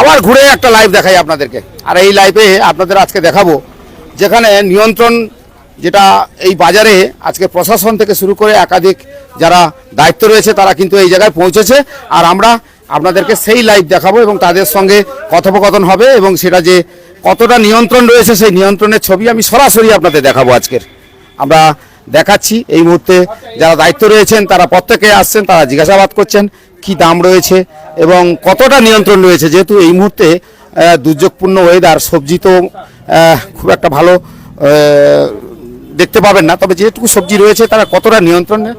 আবার ঘুরে একটা লাইভ দেখাই আপনাদেরকে। আর এই লাইভে আপনাদের আজকে দেখাবো, যেখানে নিয়ন্ত্রণ যেটা এই বাজারে আজকে প্রশাসন থেকে শুরু করে একাধিক যারা দায়িত্ব রয়েছে, তারা কিন্তু এই জায়গায় পৌঁছেছে। আর আমরা আপনাদেরকে সেই লাইভ দেখাবো এবং তাদের সঙ্গে কথোপকথন হবে এবং সেটা যে কতটা নিয়ন্ত্রণ রয়েছে, সেই নিয়ন্ত্রণের ছবি আমি সরাসরি আপনাদের দেখাবো আজকের। আমরা দেখাচ্ছি। এই মুহূর্তে যারা দায়িত্ব রয়েছেন, তারা প্রত্যেকে আসছেন, তারা জিজ্ঞাসাবাদ করছেন, কি দাম রয়েছে এবং কতটা নিয়ন্ত্রণ রয়েছে। যেহেতু এই মুহূর্তে দুর্যোগপূর্ণ ওয়েদার সবজি তো খুব একটা ভালো দেখতে পাবেন না। তবে যেটুকু সবজি রয়েছে, তারা কতটা নিয়ন্ত্রণে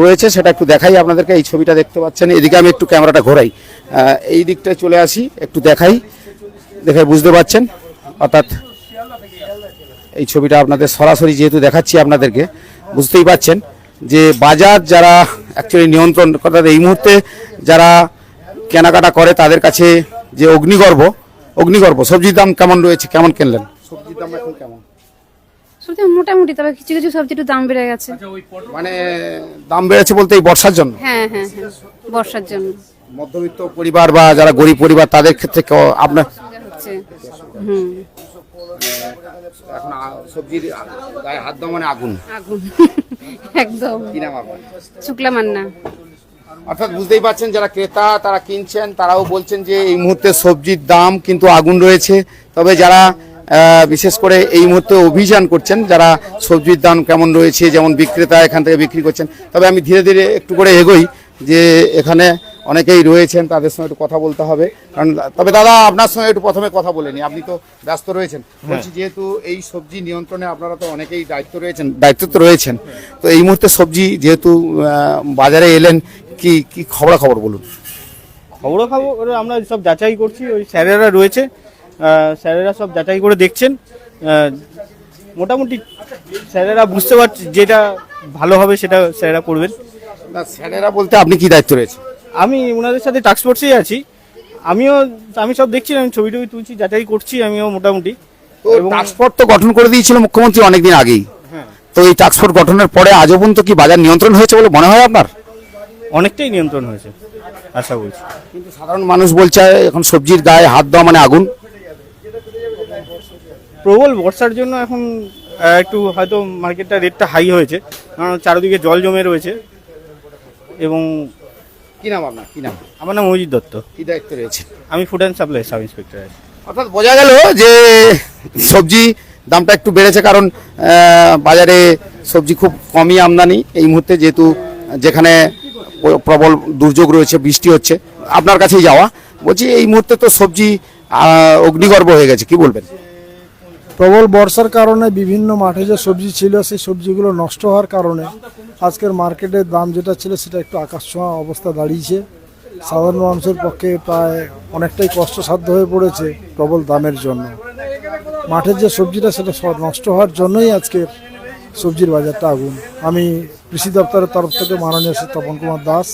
রয়েছে সেটা একটু দেখাই আপনাদেরকে। এই ছবিটা দেখতে পাচ্ছেন। এদিকে আমি একটু ক্যামেরাটা ঘোরাই। এই দিকটায় চলে আসি, একটু দেখাই। দেখে বুঝতে পারছেন? অর্থাৎ এই ছবিটা আপনাদের সরাসরি যেহেতু দেখাচ্ছি আপনাদেরকে বুঝতেই পাচ্ছেন যে বাজার যারা অ্যাকচুয়ালি নিয়ন্ত্রণ অর্থাৎ এই মুহূর্তে যারা কেনাকাটা করে তাদের কাছে যে অগ্নিগর্ভ অগ্নিগর্ভ সবজির দাম কেমন রয়েছে কেমন কিনলেন? সবজির দাম এখন কেমন? সবজি মোটামুটি তবে কিছু কিছু সবজি একটু দাম বেড়ে গেছে। মানে দাম বেড়েছে বলতে এই বর্ষার জন্য? হ্যাঁ হ্যাঁ হ্যাঁ বর্ষার জন্য। মধ্যবিত্ত পরিবার বা যারা গরিব পরিবার তাদের ক্ষেত্রে আপনার হুম। এখন সবজির গায়ে হাত দেওয়া মানে আগুন। আগুন। একদম। কি নাম আপনার? শুক্লা মান্না। অর্থাৎ বুঝতেই পারছেন যারা ক্রেতা তারা কিনছেন তারাও বলছেন যে এই মুহূর্তে সবজির দাম কিন্তু আগুন রয়েছে। তবে যারা বিশেষ করে এই মুহূর্তে অভিযান করছেন যারা সবজির দাম কেমন রয়েছে যেমন বিক্রেতা এখান থেকে বিক্রি করছেন তবে আমি ধীরে ধীরে একটু করে এগোই যে এখানে অনেকেই রয়েছেন তাদের সঙ্গে একটু কথা বলতে হবে। কারণ তবে দাদা আপনার সঙ্গে একটু প্রথমে কথা বলে নি আপনি তো ব্যস্ত রয়েছেন। বলছি যেহেতু এই সবজি নিয়ন্ত্রণে আপনারা তো অনেকেই দায়িত্ব রয়েছেন দায়িত্ব তো রয়েছেন। তো এই মুহূর্তে সবজি যেহেতু বাজারে এলেন কি কি খবরা খবর বলুন? খবরও খাব আমরা সব যাচাই করছি। ওই স্যারেরা রয়েছে। স্যারেরা সব যাচাই করে দেখছেন। মোটামুটি স্যারেরা বুঝতে পারছে যেটা ভালো হবে সেটা স্যারেরা করবেন। না স্যারেরা বলতে আপনি কি দায়িত্ব রয়েছে আমি ওনাদের সাথে টাস্ক ফোর্সেই আছি। আমিও আমি সব দেখছি আমি ছবি টবি তুলছি যাচাই করছি আমিও মোটামুটি। টাস্কফোর্স তো গঠন করে দিয়েছিল মুখ্যমন্ত্রী অনেকদিন আগেই। তো এই টাস্কফোর্স গঠনের পরে আজও পর্যন্ত কি বাজার নিয়ন্ত্রণ হয়েছে বলে মনে হয় আপনার? অনেকটাই নিয়ন্ত্রণ হয়েছে আশা করছি। কিন্তু সাধারণ মানুষ বলছে এখন সবজির গায়ে হাত দেওয়া মানে আগুন। প্রবল বর্ষার জন্য এখন একটু হয়তো মার্কেটটা রেটটা হাই হয়েছে। কারণ চারিদিকে জল জমে রয়েছে। এবং কি নাম আপনার? কি নাম? আমার নাম অজিত দত্ত। কি দায়িত্ব রয়েছে? আমি food and supply sub inspector আছি। অর্থাৎ বোঝা গেল যে সবজি দামটা একটু বেড়েছে কারণ বাজারে সবজি খুব কমই আমদানি। এই মুহূর্তে যেহেতু যেখানে প্রবল দুর্যোগ রয়েছে বৃষ্টি হচ্ছে আপনার কাছেই যাওয়া। বলছি এই মুহূর্তে তো সবজি অগ্নিগর্ভ হয়ে গেছে কি বলবেন? প্রবল বর্ষার কারণে বিভিন্ন মাঠে যে সবজি ছিল, সেই সবজিগুলো নষ্ট হওয়ার কারণে আজকের মার্কেটের দাম যেটা ছিল সেটা একটু আকাশ ছোঁয়া অবস্থা দাঁড়িয়েছে। সাধারণ মানুষের পক্ষে প্রায় অনেকটাই কষ্টসাধ্য হয়ে পড়েছে প্রবল দামের জন্য। মাঠের যে সবজিটা, সেটা নষ্ট হওয়ার জন্যই আজকে সবজির বাজারটা আগুন। আমি কৃষি দপ্তরের তরফ থেকে মাননীয় তপন কুমার দাস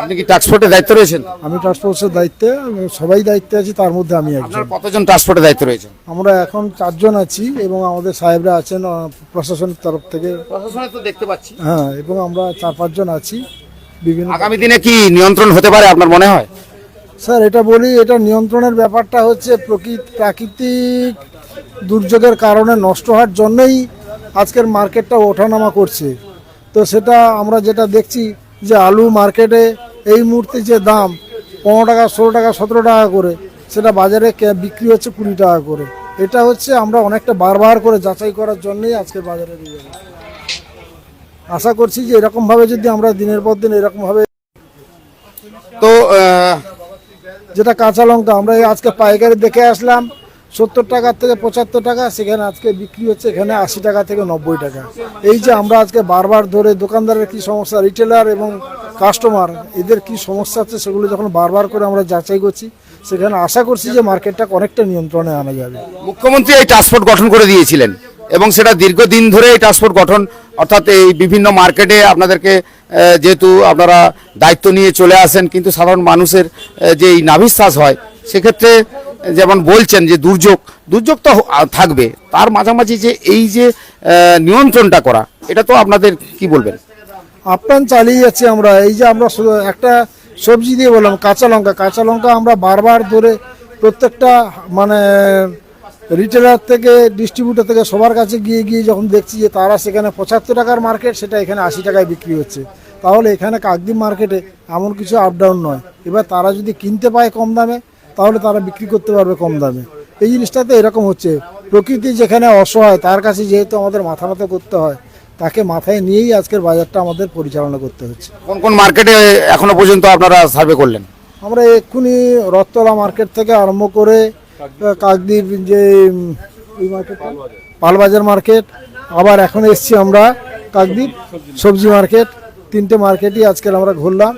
আপনি কি ট্রান্সপোর্টের দায়িত্ব রয়েছেন? আমি ট্রান্সপোর্টের দায়িত্বে সবাই দায়িত্বে আছি তার মধ্যে আমি একজন। কতজন ট্রান্সপোর্টের দায়িত্ব রয়েছে আমরা এখন চারজন আছি এবং আমাদের সাহেবরা আছেন প্রশাসনের তরফ থেকে। প্রশাসনে তো দেখতে পাচ্ছি। হ্যাঁ এবং আমরা চার পাঁচজন আছি। বিভিন্ন আগামী দিনে কি নিয়ন্ত্রণ হতে পারে আপনার মনে হয়? স্যার এটা বলি এটা নিয়ন্ত্রণের ব্যাপারটা হচ্ছে প্রকৃত প্রাকৃতিক দুর্যোগের কারণে নষ্ট হওয়ার জন্যই আজকের মার্কেটটা ওঠানামা করছে। তো সেটা আমরা যেটা দেখছি যে আলু মার্কেটে এই মুহূর্তে যে দাম পনেরো টাকা ষোলো টাকা সতেরো টাকা করে সেটা বাজারে বিক্রি হচ্ছে কুড়ি টাকা করে এটা হচ্ছে আমরা অনেকটা বারবার করে যাচাই করার জন্যই আজকের বাজারে নিয়ে যাব। আশা করছি যে এরকমভাবে যদি আমরা দিনের পর দিন এরকমভাবে তো যেটা কাঁচা লঙ্কা আমরা আজকে পাইকারি দেখে আসলাম সত্তর টাকার থেকে পঁচাত্তর টাকা, সেখানে আজকে বিক্রি হচ্ছে এখানে আশি টাকা থেকে নব্বই টাকা। এই যে আমরা আজকে বারবার ধরে দোকানদারের কি সমস্যা রিটেলার এবং কাস্টমার এদের কি সমস্যা আছে সেগুলো যখন বারবার করে আমরা যাচাই করছি, সেখানে আশা করছি যে মার্কেটটা অনেকটা নিয়ন্ত্রণে আনা যাবে। মুখ্যমন্ত্রী এই ট্রান্সপোর্ট গঠন করে দিয়েছিলেন। এবং সেটা দীর্ঘদিন ধরে এই ট্রান্সপোর্ট গঠন, অর্থাৎ এই বিভিন্ন মার্কেটে আপনাদেরকে যেহেতু আপনারা দায়িত্ব নিয়ে চলে আসেন, কিন্তু সাধারণ মানুষের যে এই নাভিশ্বাস হয়, সেক্ষেত্রে যেমন বলছেন যে দুর্যোগ দুর্যোগ তো থাকবে। তার মাঝামাঝি যে এই যে নিয়ন্ত্রণটা করা, এটা তো আপনাদের কি বলবেন? আপ্রাণ চালিয়ে যাচ্ছি আমরা। এই যে আমরা একটা সবজি দিয়ে বললাম, কাঁচা লঙ্কা। কাঁচা লঙ্কা আমরা বারবার ধরে প্রত্যেকটা মানে রিটেলার থেকে ডিস্ট্রিবিউটার থেকে সবার কাছে গিয়ে গিয়ে যখন দেখছি যে তারা সেখানে পঁচাত্তর টাকার মার্কেট সেটা এখানে আশি টাকায় বিক্রি হচ্ছে। তাহলে এখানে কাকদ্বীপ মার্কেটে এমন কিছু আপ ডাউন নয়। এবার তারা যদি কিনতে পায় কম দামে তাহলে তারা বিক্রি করতে পারবে কম দামে। এই জিনিসটাতে এরকম হচ্ছে। প্রকৃতি যেখানে অসহায় তার কাছে যেহেতু আমাদের মাথা মাথা করতে হয় তাকে মাথায় নিয়েই আজকের বাজারটা আমাদের পরিচালনা করতে হচ্ছে। কোন কোন মার্কেটে এখনও পর্যন্ত আপনারা সার্ভে করলেন? আমরা এক্ষুনি রথতলা মার্কেট থেকে আরম্ভ করে কাকদ্বীপ যে পালবাজার মার্কেট আবার এখন এসছি আমরা কাকদ্বীপ সবজি মার্কেট তিনটে মার্কেটই আজকের আমরা ঘুরলাম।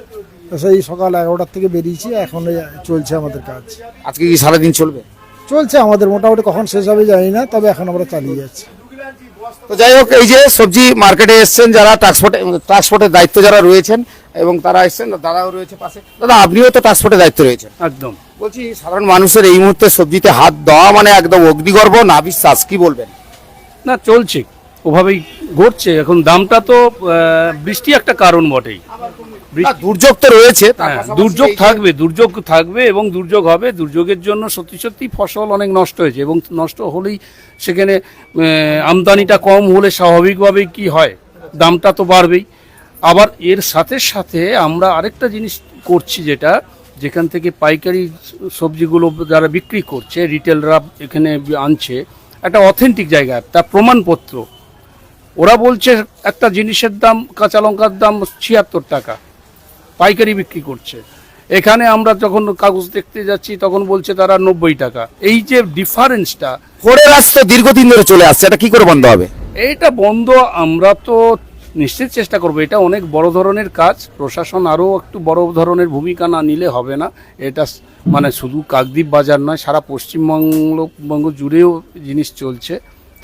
তো সেই সকাল এগারোটার থেকে বেরিয়েছি এখন চলছে আমাদের কাজ। আজকে কি সারাদিন চলবে? চলছে আমাদের মোটামুটি কখন শেষ হবে জানি না তবে এখন আমরা চালিয়ে যাচ্ছি। তো যাই হোক এই যে সবজি মার্কেটে এসছেন যারা ট্রান্সপোর্টে ট্রান্সপোর্টের দায়িত্ব যারা রয়েছেন এবং তারা এসছেন দাদাও রয়েছে পাশে। দাদা আপনিও তো ট্রান্সপোর্টের দায়িত্ব রয়েছেন। একদম। বলছি সাধারণ মানুষের এই মুহূর্তে সবজিতে হাত দেওয়া মানে একদম অগ্নিগর্ভ না বিশ্বাস? কি বলবেন? না চলছে। ওভাবেই ঘটছে। এখন দামটা তো বৃষ্টি একটা কারণ বটেই। বৃষ্টি দুর্যোগ তো রয়েছে হ্যাঁ, দুর্যোগ থাকবে দুর্যোগ থাকবে এবং দুর্যোগ হবে। দুর্যোগের জন্য সত্যি সত্যি ফসল অনেক নষ্ট হয়েছে এবং নষ্ট হলেই সেখানে আমদানিটা কম হলে স্বাভাবিকভাবেই কি হয়? দামটা তো বাড়বেই। আবার এর সাথে সাথে আমরা আরেকটা জিনিস করছি যেটা যেখান থেকে পাইকারি সবজিগুলো যারা বিক্রি করছে রিটেলরা এখানে আনছে একটা অথেন্টিক জায়গা তার প্রমাণপত্র। ওরা বলছে একটা জিনিসের দাম কাঁচা লঙ্কার দাম ছিয়াত্তর টাকা পাইকারি বিক্রি করছে। এখানে আমরা যখন কাগজ দেখতে যাচ্ছি তখন বলছে তারা নব্বই টাকা। এই যে ডিফারেন্সটা ফোরের রাজ তো দীর্ঘদিন ধরে চলে আসছে এটা কি করে বন্ধ হবে? এইটা বন্ধ আমরা তো নিশ্চিত চেষ্টা করব। এটা অনেক বড় ধরনের কাজ। প্রশাসন আরও একটু বড় ধরনের ভূমিকা না নিলে হবে না। এটা মানে শুধু কাকদ্বীপ বাজার নয় সারা পশ্চিমবঙ্গ জুড়েও জিনিস চলছে।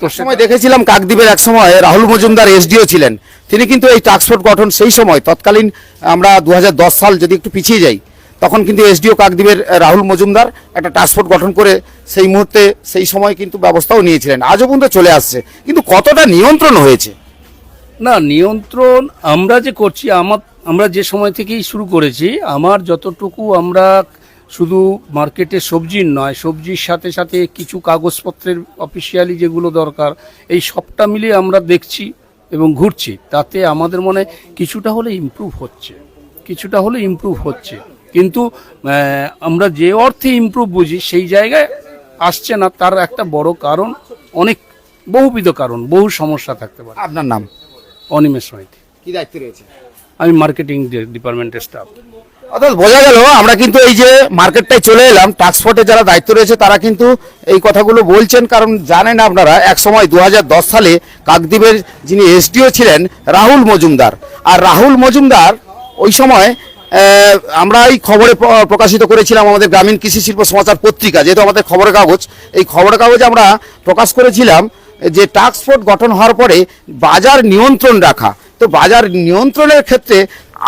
তো সময় দেখেছিলাম কাকদ্বীপের এক সময় রাহুল মজুমদার এসডিও ছিলেন। তিনি কিন্তু এই ট্রান্সপোর্ট গঠন সেই সময় তৎকালীন আমরা দু হাজার দশ সাল যদি একটু পিছিয়ে যাই তখন কিন্তু এসডিও কাকদ্বীপের রাহুল মজুমদার একটা ট্রান্সপোর্ট গঠন করে সেই মুহূর্তে সেই সময় কিন্তু ব্যবস্থাও নিয়েছিলেন। আজও পর্যন্ত চলে আসছে। কিন্তু কতটা নিয়ন্ত্রণ হয়েছে? না, নিয়ন্ত্রণ আমরা যে করছি, আমার, আমরা যে সময় থেকেই শুরু করেছি, আমার যতটুকু আমরা শুধু মার্কেটে সবজির নয়, সবজির সাথে সাথে কিছু কাগজপত্রের অফিসিয়ালি যেগুলো দরকার, এই সবটা মিলিয়ে আমরা দেখছি এবং ঘুরছি। তাতে আমাদের মনে কিছুটা হলে ইমপ্রুভ হচ্ছে, কিছুটা হলে ইমপ্রুভ হচ্ছে। কিন্তু আমরা যে অর্থে ইমপ্রুভ বুঝি, সেই জায়গায় আসছে না, তার একটা বড় কারণ, অনেক বহুবিধ কারণ, বহু সমস্যা থাকতে পারে। আপনার নাম? অনিমেষ মাইতি কি দায়িত্ব রয়েছে? আমি মার্কেটিং ডিপার্টমেন্টের স্টাফ অর্থাৎ বোঝা গেল আমরা কিন্তু এই যে মার্কেটটায় চলে এলাম ট্রান্সপোর্টে যারা দায়িত্ব রয়েছে তারা কিন্তু এই কথাগুলো বলছেন কারণ জানেন আপনারা এক সময় দু হাজার দশ সালে কাকদ্বীপের যিনি এসডিও ছিলেন রাহুল মজুমদার। আর রাহুল মজুমদার ওই সময় আমরা এই খবরে প্রকাশিত করেছিলাম আমাদের গ্রামীণ কৃষি শিল্প সমাচার পত্রিকা যেহেতু আমাদের খবরের কাগজ এই খবরের কাগজে আমরা প্রকাশ করেছিলাম যে ট্রান্সপোর্ট গঠন হওয়ার পরে বাজার নিয়ন্ত্রণ রাখা। তো বাজার নিয়ন্ত্রণের ক্ষেত্রে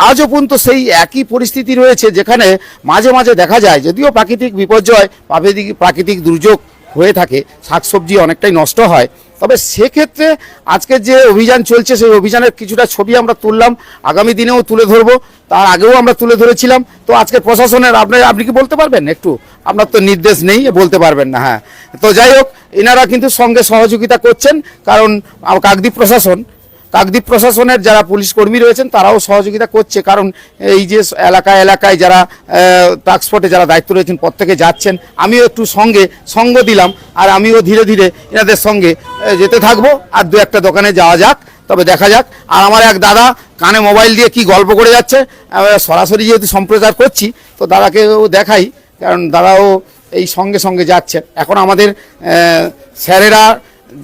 আজও পর্যন্ত সেই একই পরিস্থিতি রয়েছে যেখানে মাঝে মাঝে দেখা যায়, যদিও প্রাকৃতিক বিপর্যয়, প্রাকৃতিক প্রাকৃতিক দুর্যোগ হয়ে থাকে, শাকসবজি অনেকটাই নষ্ট হয়। তবে সেক্ষেত্রে আজকে যে অভিযান চলছে, সেই অভিযানের কিছুটা ছবি আমরা তুললাম, আগামী দিনেও তুলে ধরবো। তার আগেও আমরা তুলে ধরেছিলাম। তো আজকে প্রশাসনের, আপনি আপনি কি বলতে পারবেন একটু? আপনার তো নির্দেশ নেই, বলতে পারবেন না হ্যাঁ। তো যাই হোক এনারা কিন্তু সঙ্গে সহযোগিতা করছেন, কারণ কাকদ্বীপ প্রশাসন, কাকদ্বীপ প্রশাসনের যারা পুলিশ কর্মী রয়েছেন, তারাও সহযোগিতা করছে, কারণ এই যে এলাকায় এলাকায় যারা ট্রান্সপোর্টে যারা দায়িত্ব রয়েছেন, প্রত্যেকে যাচ্ছেন। আমিও একটু সঙ্গে, সঙ্গ দিলাম, আর আমিও ধীরে ধীরে এনাদের সঙ্গে যেতে থাকব, আর দু একটা দোকানে যাওয়া যাক, তবে দেখা যাক। আর আমার এক দাদা কানে মোবাইল দিয়ে কি গল্প করে যাচ্ছে সরাসরি যেহেতু সম্প্রচার করছি, তো দাদাকেও দেখাই, কারণ দাদাও এই সঙ্গে সঙ্গে যাচ্ছে। এখন আমাদের স্যারেরা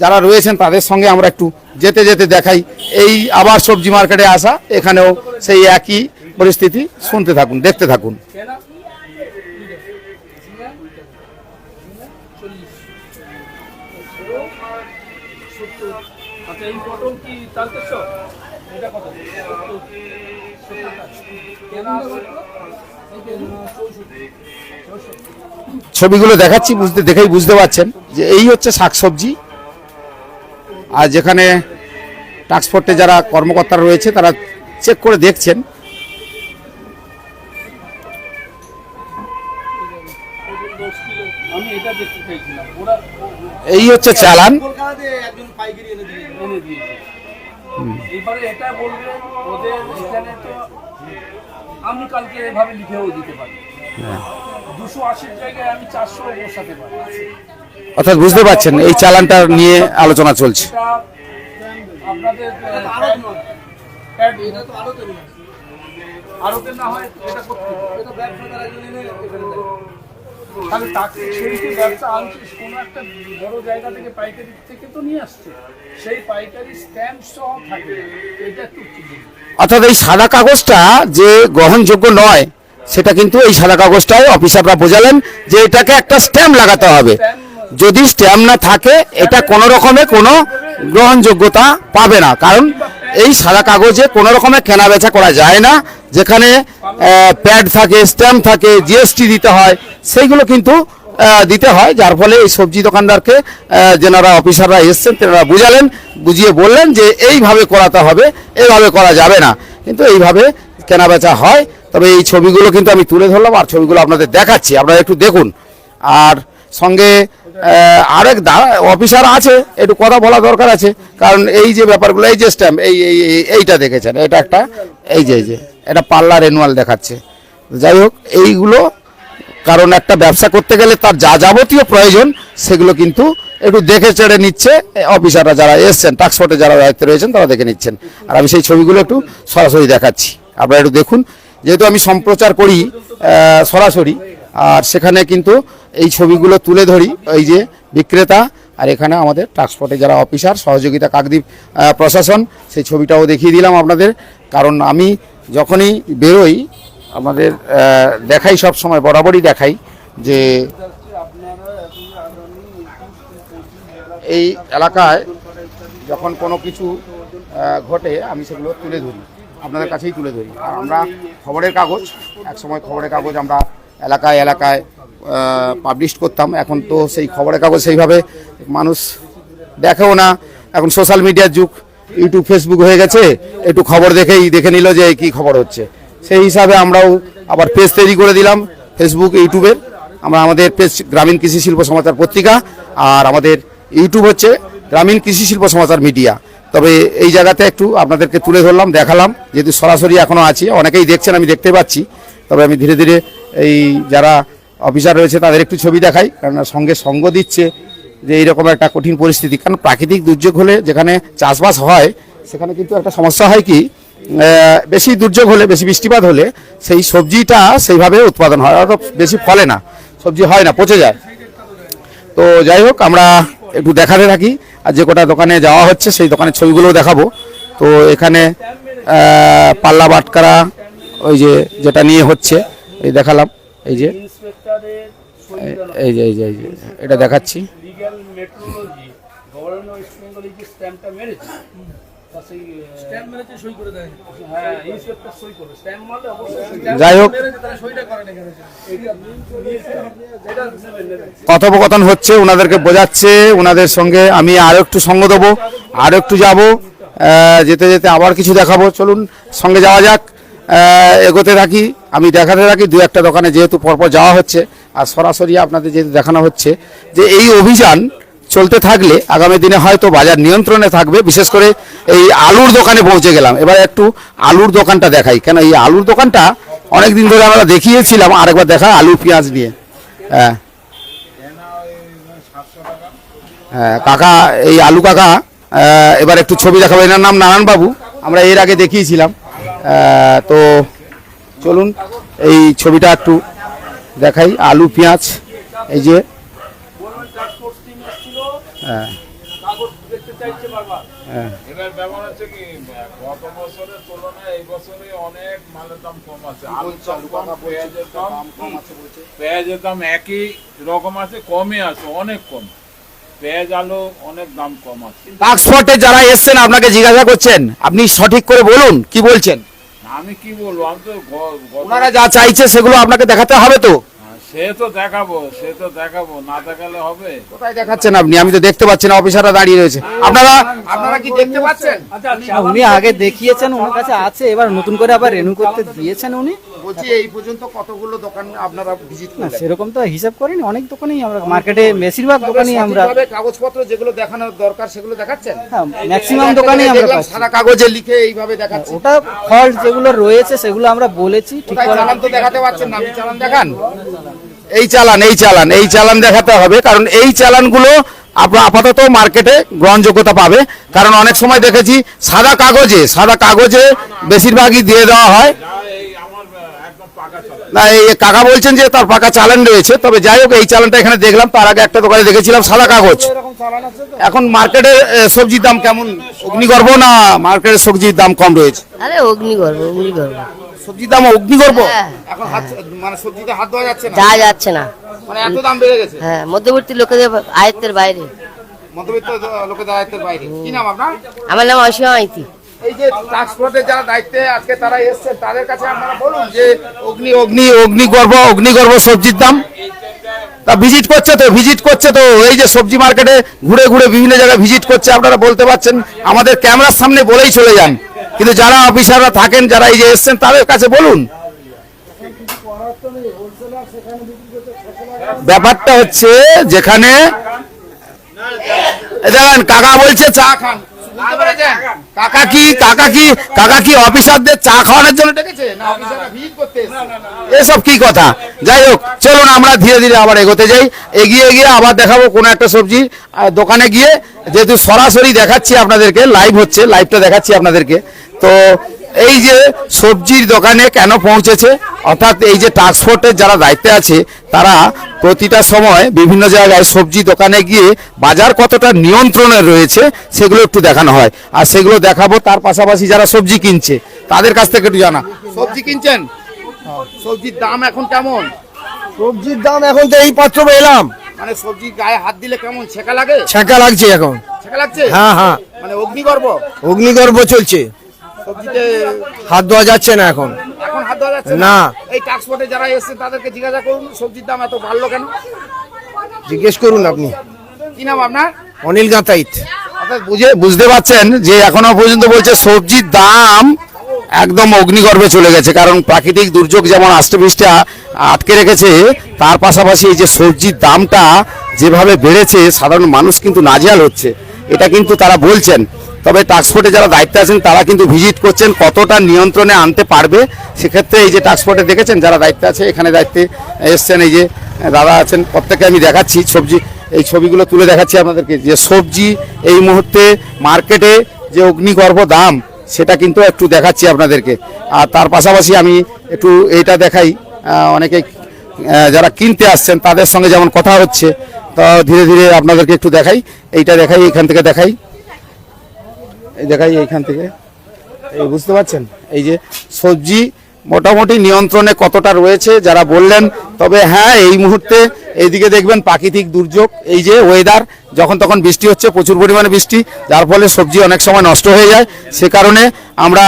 যারা রয়েছেন তাদের সঙ্গে আমরা একটু যেতে যেতে দেখাই। এই আবার সবজি মার্কেটে আসা, এখানেও সেই একই পরিস্থিতি। শুনতে থাকুন, দেখতে থাকুন। ছবিগুলো দেখাচ্ছি বুঝতে দেখেই বুঝতে পারছেন যে এই হচ্ছে শাকসবজি। আর যেখানে ট্রান্সপোর্টে যারা কর্মকর্তারা রয়েছে তারা চেক করে দেখছেন। দশ কিলো আমি এটা দেখতে চাইছিলাম। ওরা এই হচ্ছে চালান। এবারে এটা বলবে ওদের এখানে তো আমি কালকে এভাবে লিখেও দিতে পারি। দুশো আশির জায়গায় আমি চারশো বসাতে পারি। অর্থাৎ বুঝতে পারছেন এই চালানটা নিয়ে আলোচনা চলছে। আপনাদের আরোতে না হয় এটা করতে এটা এনে এখানে দেয়। তাহলে তাকে সেই যে ব্যবসা আনছিস কোনো একটা বড় জায়গা থেকে পাইকারি থেকে তো নিয়ে আসছে। সেই পাইকারি স্ট্যাম্প সহ থাকে এটা একটু অর্থাৎ এই সাদা কাগজটা যে গ্রহণযোগ্য নয় সেটা কিন্তু এই সাদা কাগজটাই অফিসাররা বোঝালেন যে এটাকে একটা স্ট্যাম্প লাগাতে হবে। যদি স্ট্যাম্প না থাকে এটা কোনো রকমে কোনো গ্রহণযোগ্যতা পাবে না কারণ এই সাদা কাগজে কোনো রকমের কেনা বেচা করা যায় না। যেখানে প্যাড থাকে, স্ট্যাম্প থাকে জিএসটি দিতে হয়, সেইগুলো কিন্তু দিতে হয়। যার ফলে এই সবজি দোকানদারকে যেনারা অফিসাররা এসছেন, তেনারা বুঝালেন, বুঝিয়ে বললেন যে এইভাবে করাতে হবে এইভাবে করা যাবে না। কিন্তু এইভাবে কেনা বেচা হয়। তবে এই ছবিগুলো কিন্তু আমি তুলে ধরলাম, আর ছবিগুলো আপনাদের দেখাচ্ছি। আপনারা একটু দেখুন। আর সঙ্গে আরেক অফিসার আছে, একটু কথা বলা দরকার আছে। কারণ এই যে ব্যাপারগুলো, এই যে স্ট্যাম্প এই, এই- এই- এইটা দেখেছেন, এটা একটা, এই যে এই যে, এটা পাল্লা রেনুয়াল দেখাচ্ছে। যাই হোক, এইগুলো কারণ একটা ব্যবসা করতে গেলে তার যা যাবতীয় প্রয়োজন, সেগুলো কিন্তু একটু দেখে চেড়ে নিচ্ছে অফিসাররা যারা এসছেন টাক্সপোর্টে যারা দায়িত্বে রয়েছেন, তারা দেখে নিচ্ছেন। আর আমি সেই ছবিগুলো একটু সরাসরি দেখাচ্ছি। আপনারা একটু দেখুন, যেহেতু আমি সম্প্রচার করি সরাসরি আর সেখানে কিন্তু এই ছবিগুলো তুলে ধরি, এই যে বিক্রেতা আর এখানে আমাদের ট্রান্সপোর্টে যারা অফিসার সহযোগিতা কাকদ্বীপ প্রশাসন, সেই ছবিটাও দেখিয়ে দিলাম আপনাদের। কারণ আমি যখনই বেরোই আমাদের দেখাই সব সময়, বরাবরই দেখাই যে এই এলাকায় যখন কোনো কিছু ঘটে, আমি সেগুলো তুলে ধরি। আপনাদের কাছেই তুলে ধরি। আর আমরা খবরের কাগজ এক সময় খবরের কাগজ আমরা এলাকায় এলাকায় পাবলিশ করতাম। এখন তো সেই খবরের কাগজ সেইভাবে মানুষ দেখেও না। এখন সোশ্যাল মিডিয়ার যুগ ইউটিউব ফেসবুক হয়ে গেছে, একটু খবর দেখেই, দেখে নিল যে কি খবর হচ্ছে। সেই হিসাবে আমরাও আবার পেজ তৈরি করে দিলাম ফেসবুক ইউটিউবের আমরা আমাদের পেজ গ্রামীণ কৃষি শিল্প সমাচার পত্রিকা আর আমাদের ইউটিউব হচ্ছে গ্রামীণ কৃষি শিল্প সমাচার মিডিয়া তবে এই জায়গাতে একটু আপনাদেরকে তুলে ধরলাম, দেখালাম। যেহেতু সরাসরি এখনও আছি, অনেকেই দেখছেন, আমি দেখতে পাচ্ছি। তবে আমি ধীরে ধীরে এই যারা অফিসার রয়েছে, তাদের একটু ছবি দেখাই, কেননা সঙ্গে সঙ্গ দিচ্ছে যে এইরকম একটা কঠিন পরিস্থিতি। কারণ প্রাকৃতিক দুর্যোগ হলে যেখানে চাষবাস হয়, সেখানে কিন্তু একটা সমস্যা হয় কি বেশি দুর্যোগ হলে, বেশি বৃষ্টিপাত হলে সেই সবজিটা সেইভাবে উৎপাদন হয়, অর্থাৎ বেশি ফলে না, সবজি হয় না, পচে যায়। তো যাই হোক, আমরা একটু দেখাতে থাকি, আর যে কটা দোকানে যাওয়া হচ্ছে, সেই দোকানের ছবিগুলোও দেখাবো। তো এখানে পাল্লা বাটকারা, ওই যে যেটা নিয়ে হচ্ছে এই দেখালাম এই যে। এই যে এই যে এই যে এটা দেখাচ্ছি। Legal metrology government West Bengal এই যে স্ট্যাম্পটা মেরেছে তা সেই স্ট্যাম্প মেরেছে সই করে দেয় হ্যাঁ যাই হোক। কথোপকথন হচ্ছে ওনাদেরকে বোঝাচ্ছে ওনাদের সঙ্গে আমি আরও একটু সঙ্গ দেবো আরও একটু যাব যেতে যেতে আবার কিছু দেখাবো। চলুন সঙ্গে যাওয়া যাক। এগোতে থাকি। আমি দেখাতে থাকি, দু একটা দোকানে যেহেতু পরপর যাওয়া হচ্ছে। আর সরাসরি আপনাদের যেহেতু দেখানো হচ্ছে যে এই অভিযান চলতে থাকলে আগামী দিনে হয়তো বাজার নিয়ন্ত্রণে থাকবে। বিশেষ করে এই আলুর দোকানে পৌঁছে গেলাম। এবার একটু আলুর দোকানটা দেখাই। কেন এই আলুর দোকানটা অনেক দিন ধরে আমরা দেখিয়েছিলাম, আরেকবার দেখা আলু পেঁয়াজ নিয়ে। হ্যাঁ। হ্যাঁ কাকা, এই আলু কাকা এবার একটু ছবি দেখাবো। এনার নাম নারায়ণবাবু। আমরা এর আগে দেখিয়েছিলাম। তো চলুন এই ছবিটা একটু দেখাই। আলু পেঁয়াজ এই যে হ্যাঁ। কাগজ দেখতে চাইছে বারবার হ্যাঁ। এবার ব্যাপার হচ্ছে কি গত বছরের তুলনায় এই বছরে অনেক মালের দাম কম আছে। আলুর দাম কম পেঁয়াজের দাম পেঁয়াজের দাম একই রকম আছে কমই আছে অনেক কম। পেঁয়াজ আলু অনেক দাম কম আছে। পাসপোর্টে যারা এসছেন আপনাকে জিজ্ঞাসা করছেন আপনি সঠিক করে বলুন কি বলছেন? আমি কি বলব? আমি তো ওনারা যা চাইছে সেগুলো আপনাকে দেখাতে হবে তো। সে তো দেখাবো সে তো দেখাবো না দেখালে হবে। কোথায় দেখাচ্ছেন আপনি? আমি তো দেখতে পাচ্ছি না অফিসাররা দাঁড়িয়ে রয়েছে। আপনারা আপনারা কি দেখতে পাচ্ছেন? উনি আগে দেখিয়েছেন ওনার কাছে আছে এবার নতুন করে আবার রেনু করতে দিয়েছেন উনি। বলছি এই পর্যন্ত কতগুলো দোকান আপনারা ভিজিট না করলেন? সেরকম তো হিসাব করিনি অনেক দোকানেই আমরা মার্কেটে বেশিরভাগ দোকানেই আমরা কাগজপত্র যেগুলো দেখানোর দরকার সেগুলো দেখাচ্ছেন? হ্যাঁ ম্যাক্সিমাম দোকানেই আমরা সাদা কাগজে লিখে এইভাবে দেখাচ্ছে। ওটা ফল্ট যেগুলো রয়েছে সেগুলো আমরা বলেছি ঠিক করে চালান তো দেখাতে পারছেন না আপনি চালান দেখান। এই চালান এই চালান এই চালান দেখাতে হবে, কারণ এই চালানগুলো আপ- আপাতত মার্কেটে গ্রহণযোগ্যতা পাবে। কারণ অনেক সময় দেখেছি সাদা কাগজে সাদা কাগজে বেশিরভাগই দিয়ে দেওয়া হয়। না, এই কাকা বলছেন যে তার পাকা চালান রয়েছে, তবে যাই হোক, এই চালানটা এখানে দেখলাম, তার আগে একটা দোকানে দেখেছিলাম, সাদা কাগজ। এখন মার্কেটে সবজির দাম কেমন? অগ্নিগর্ভ না মার্কেটের সবজির দাম কম রয়েছে? আরে অগ্নিগর্ভ অগ্নিগর্ভ। সবজির দাম অগ্নিগর্ভ হ্যাঁ। এখন হাত মানে সবজিতে হাত দেওয়া যাচ্ছে না? যা যাচ্ছে না। মানে এত দাম বেড়ে গেছে? হ্যাঁ মধ্যবর্তী লোকেদের আয়ত্তের বাইরে। মধ্যবিত্ত লোকের দায়িত্বের বাইরে। কি নাম আপনার? আমার নাম অসীমা মাইতি। এই যে ট্রান্সপোর্টের যারা দায়িত্বে আজকে তারা এসছেন তাদের কাছে আপনারা বলুন যে অগ্নি অগ্নি অগ্নিগর্ভ অগ্নিগর্ভ সবজির দাম। তা ভিজিট করছে তো ভিজিট করছে তো এই যে সবজি মার্কেটে ঘুরে ঘুরে বিভিন্ন জায়গায় ভিজিট করছে আপনারা বলতে পারছেন আমাদের ক্যামেরার সামনে বলেই চলে যান। কিন্তু যারা অফিসাররা থাকেন, যারা এই যে এসছেন, তাদের কাছে বলুন ব্যাপারটা হচ্ছে যেখানে দেখেন কাকা বলছে চা খান? কাকা কি কাকা কি কাকা কি অফিসারদের চা খাওয়ানোর জন্য ডেকেছে? না অফিসাররা ভিজিট করতে এসব কি কথা? যাই হোক চলুন আমরা ধীরে ধীরে আবার এগোতে যাই। এগিয়ে এগিয়ে আবার দেখাবো কোনো একটা সবজি। দোকানে গিয়ে যেহেতু সরাসরি দেখাচ্ছি আপনাদেরকে লাইভ হচ্ছে লাইভটা দেখাচ্ছি আপনাদেরকে। তো এই যে সবজির দোকানে কেন পৌঁছেছে? অর্থাৎ এই যে ট্রান্সপোর্টের যারা দায়িত্বে আছে তারা প্রতিটা সময় বিভিন্ন জায়গায় সবজি দোকানে গিয়ে বাজার কতটা নিয়ন্ত্রণে রয়েছে সেগুলো একটু দেখানো হয়। আর সেগুলো দেখাবো তার পাশাপাশি যারা সবজি কিনছে তাদের কাছ থেকে একটু জানা। সবজি কিনছেন? সবজির দাম এখন কেমন? সবজির দাম এখন তো এই পাত্র এলাম মানে সবজির গায়ে হাত দিলে কেমন ছেঁকা লাগে? ছ্যাঁকা লাগছে এখন। ছেঁকা লাগছে? হ্যাঁ হ্যাঁ। মানে অগ্নিগর্ভ? অগ্নিগর্ভ চলছে। সবজিতে হাত ধোয়া যাচ্ছে না এখন। এখন হাত দেওয়া যাচ্ছে না। এই ট্রান্সপোর্টে যারা এসছে তাদেরকে জিজ্ঞাসা করুন সবজির দাম এত বাড়লো কেন? জিজ্ঞেস করুন আপনি। কি নাম আপনার? অনিল গাতাইত। বুঝে বুঝতে পারছেন যে এখনও পর্যন্ত বলছে সবজির দাম একদম অগ্নিগর্ভে চলে গেছে কারণ প্রাকৃতিক দুর্যোগ যেমন আষ্টে বৃষ্টি আটকে রেখেছে তার পাশাপাশি এই যে সবজির দামটা যেভাবে বেড়েছে সাধারণ মানুষ কিন্তু নাজেহাল হচ্ছে। এটা কিন্তু তারা বলছেন। তবে ট্রান্সপোর্টে যারা দায়িত্বে আছেন, তারা কিন্তু ভিজিট করছেন কতটা নিয়ন্ত্রণে আনতে পারবে। সেক্ষেত্রে এই যে ট্রান্সপোর্টে দেখেছেন, যারা দায়িত্বে আছে, এখানে দায়িত্বে এসছেন, এই যে দাদা আছেন প্রত্যেকে আমি দেখাচ্ছি সবজি, এই ছবিগুলো তুলে দেখাচ্ছি আপনাদেরকে, যে সবজি এই মুহূর্তে মার্কেটে যে অগ্নিগর্ভ দাম, সেটা কিন্তু একটু দেখাচ্ছি আপনাদেরকে। আর তার পাশাপাশি আমি একটু এইটা দেখাই অনেকে যারা কিনতে আসছেন, তাদের সঙ্গে যেমন কথা হচ্ছে, তো ধীরে ধীরে আপনাদেরকে একটু দেখাই, এইটা দেখাই, এখান থেকে দেখাই। দেখাই এইখান থেকে। এই বুঝতে পারছেন? এই যে সবজি মোটামুটি নিয়ন্ত্রণে কতটা রয়েছে যারা বললেন, তবে হ্যাঁ এই মুহূর্তে এইদিকে দেখবেন প্রাকৃতিক দুর্যোগ, এই যে ওয়েদার যখন তখন বৃষ্টি হচ্ছে, প্রচুর পরিমাণে বৃষ্টি, যার ফলে সবজি অনেক সময় নষ্ট হয়ে যায়। সে কারণে আমরা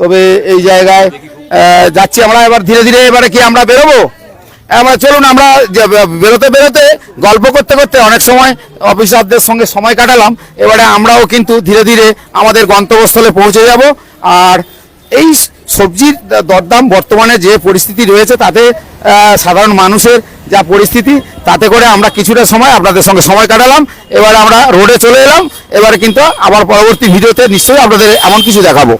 তবে এই জায়গায় যাচ্ছি আমরা, এবার ধীরে ধীরে এবারে কি আমরা বেরোবো? আমরা চলুন আমরা বেরোতে বেরোতে গল্প করতে করতে অনেক সময় অফিসারদের সঙ্গে সময় কাটালাম। এবারে আমরাও কিন্তু ধীরে ধীরে আমাদের গন্তব্যস্থলে পৌঁছে যাব। আর এই সবজির দরদাম বর্তমানে যে পরিস্থিতি রয়েছে, তাতে সাধারণ মানুষের যা পরিস্থিতি, তাতে করে আমরা কিছুটা সময় আপনাদের সঙ্গে সময় কাটালাম। এবারে আমরা রোডে চলে এলাম। এবারে কিন্তু আবার পরবর্তী ভিডিওতে নিশ্চয়ই আপনাদের এমন কিছু দেখাবো।